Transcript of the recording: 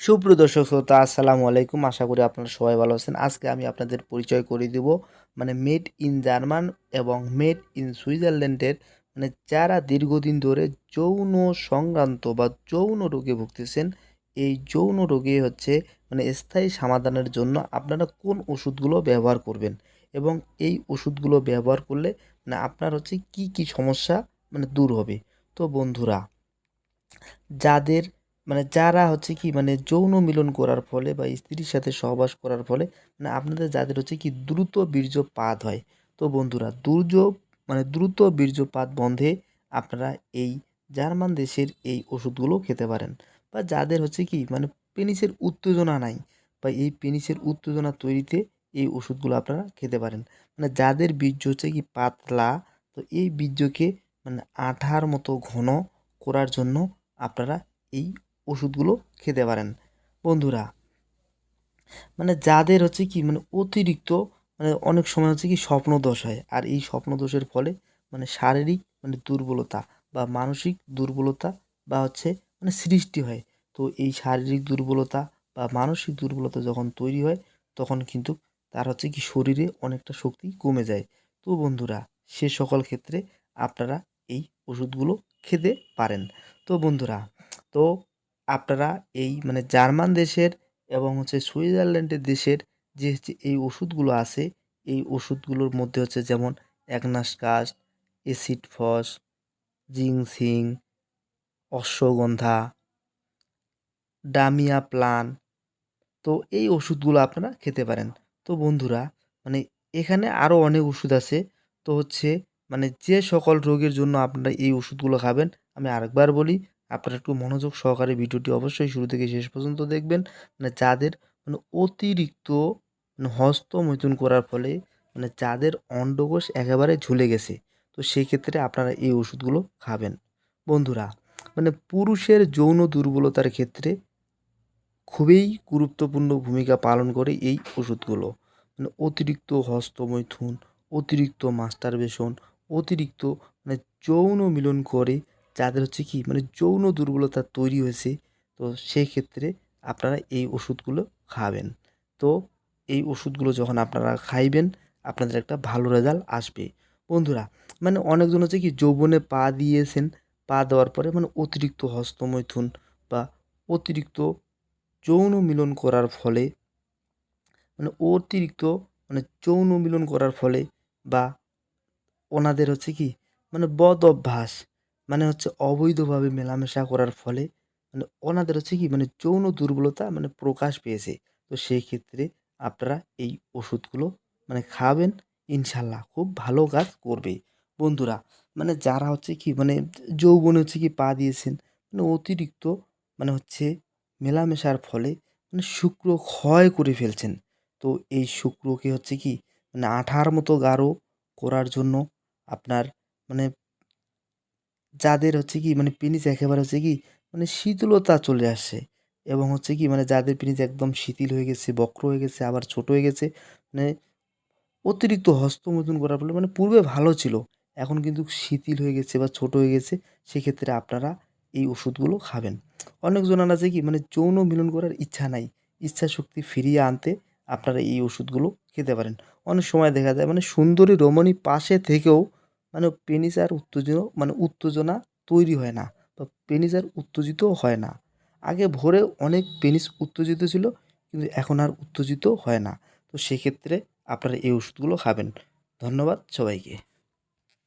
সুপ্রিয় দর্শক শ্রোতা, আসসালামু আলাইকুম। আশা করি আপনারা সবাই ভালো আছেন। আজকে আমি আপনাদের পরিচয় করে দিব মানে মেড ইন জার্মান এবং মেড ইন সুইজারল্যান্ডের মানে যারা দীর্ঘদিন ধরে যৌন সংক্রান্ত বা যৌন রোগে ভুগতেছেন, এই যৌন রোগে হচ্ছে মানে স্থায়ী সমাধানের জন্য আপনারা কোন ওষুধগুলো ব্যবহার করবেন এবং এই ওষুধগুলো ব্যবহার করলে মানে আপনার হচ্ছে কি কি সমস্যা মানে দূর হবে। তো বন্ধুরা, যাদের মানে যারা হচ্ছে কি মানে যৌন মিলন করার ফলে বা স্ত্রীর সাথে সহবাস করার ফলে মানে আপনাদের যাদের হচ্ছে কি দ্রুত বীর্যপাত হয়। তো বন্ধুরা, দুর্য মানে দ্রুত বীর্যপাত বন্ধে আপনারা এই জার্মান দেশের এই ওষুধগুলো খেতে পারেন। বা যাদের হচ্ছে কি মানে পেনিসের উত্তেজনা নাই বা এই পেনিসের উত্তেজনা তৈরিতে এই ওষুধগুলো আপনারা খেতে পারেন। মানে যাদের বীর্য হচ্ছে কি পাতলা, তো এই বীর্যকে মানে আঠার মতো ঘন করার জন্য আপনারা এই ওষুধগুলো খেতে পারেন। বন্ধুরা মানে যাদের হচ্ছে কি মানে অতিরিক্ত মানে অনেক সময় হচ্ছে কি স্বপ্নদোষ হয়। আর এই স্বপ্নদোষের ফলে মানে শারীরিক মানে দুর্বলতা বা মানসিক দুর্বলতা বা হচ্ছে মানে সৃষ্টি হয়। তো এই শারীরিক দুর্বলতা বা মানসিক দুর্বলতা যখন তৈরি হয়, তখন কিন্তু তার হচ্ছে কি শরীরে অনেকটা শক্তি কমে যায়। তো বন্ধুরা, সে সকল ক্ষেত্রে আপনারা এই ওষুধগুলো খেতে পারেন। তো বন্ধুরা, তো আপনারা এই মানে জার্মান দেশের এবং হচ্ছে সুইজারল্যান্ডের দেশের যে হচ্ছে এই ওষুধগুলো আছে, এই ওষুধগুলোর মধ্যে হচ্ছে যেমন agnus castus acid phos, ginseng, ashwagandha, damiana plan, তো এই ওষুধগুলো আপনারা খেতে পারেন। তো বন্ধুরা মানে এখানে আরও অনেক ওষুধ আছে। তো হচ্ছে মানে যে সকল রোগের জন্য আপনারা এই ওষুধগুলো খাবেন, আমি আরেকবার বলি আপনারা একটু মনোযোগ সহকারে ভিডিওটি অবশ্যই শুরু থেকে শেষ পর্যন্ত দেখবেন। মানে যাদের মানে অতিরিক্ত হস্ত মৈথুন করার ফলে মানে যাদের অন্ডকোষ একেবারে ঝুলে গেছে, তো সেই ক্ষেত্রে আপনারা এই ওষুধগুলো খাবেন। বন্ধুরা মানে পুরুষের যৌন দুর্বলতার ক্ষেত্রে খুবই গুরুত্বপূর্ণ ভূমিকা পালন করে এই ওষুধগুলো। মানে অতিরিক্ত হস্তমৈথুন, অতিরিক্ত মাস্টারবেশন, অতিরিক্ত মানে যৌন মিলন করে যাদের হচ্ছে কি মানে যৌন দুর্বলতা তৈরি হয়েছে, তো সেই ক্ষেত্রে আপনারা এই ওষুধগুলো খাবেন। তো এই ওষুধগুলো যখন আপনারা খাইবেন, আপনাদের একটা ভালো রেজাল্ট আসবে। বন্ধুরা মানে অনেকজন হচ্ছে কি যৌবনে পা দিয়েছেন, পা দেওয়ার পরে মানে অতিরিক্ত হস্তমৈথুন বা অতিরিক্ত যৌন মিলন করার ফলে মানে অতিরিক্ত মানে যৌন মিলন করার ফলে বা ওনাদের হচ্ছে কি মানে বদ অভ্যাস মানে হচ্ছে অবৈধভাবে মেলামেশা করার ফলে মানে ওনাদের হচ্ছে কি মানে যৌন দুর্বলতা মানে প্রকাশ পেয়েছে। তো সেই ক্ষেত্রে আপনারা এই ওষুধগুলো মানে খাবেন, ইনশাল্লাহ খুব ভালো কাজ করবে। বন্ধুরা মানে যারা হচ্ছে কি মানে যৌবনে হচ্ছে কি পা দিয়েছেন মানে অতিরিক্ত মানে হচ্ছে মেলামেশার ফলে মানে শুক্র ক্ষয় করে ফেলছেন। তো এই শুক্রকে হচ্ছে কি মানে আঠার মতো গাঢ় করার জন্য আপনার মানে যাদের হচ্ছে কি মানে পেনিস একেবারে হচ্ছে কি মানে শীতলতা চলে আসছে এবং হচ্ছে কি মানে যাদের পেনিস একদম শিথিল হয়ে গেছে, বক্র হয়ে গেছে, আবার ছোট হয়ে গেছে মানে অতিরিক্ত হস্তমৈথুন করার ফলে মানে পূর্বে ভালো ছিল, এখন কিন্তু শিথিল হয়ে গেছে বা ছোট হয়ে গেছে, সেক্ষেত্রে আপনারা এই ওষুধগুলো খাবেন। অনেকজনের আছে কি মানে যৌন মিলন করার ইচ্ছা নাই, ইচ্ছা শক্তি ফিরিয়ে আনতে আপনারা এই ওষুধগুলো খেতে পারেন। অনেক সময় দেখা যায় মানে সুন্দরী রমণী পাশে থেকেও মানে পেনিস আর উত্তেজনা মানে উত্তেজনা তৈরি হয় না। বা পেনিস আর উত্তেজিত হয় না। আগে ভোরে অনেক পেনিস উত্তেজিত ছিল, কিন্তু এখন আর উত্তেজিত হয় না। তো সেক্ষেত্রে আপনারা এই ওষুধগুলো খাবেন। ধন্যবাদ সবাইকে।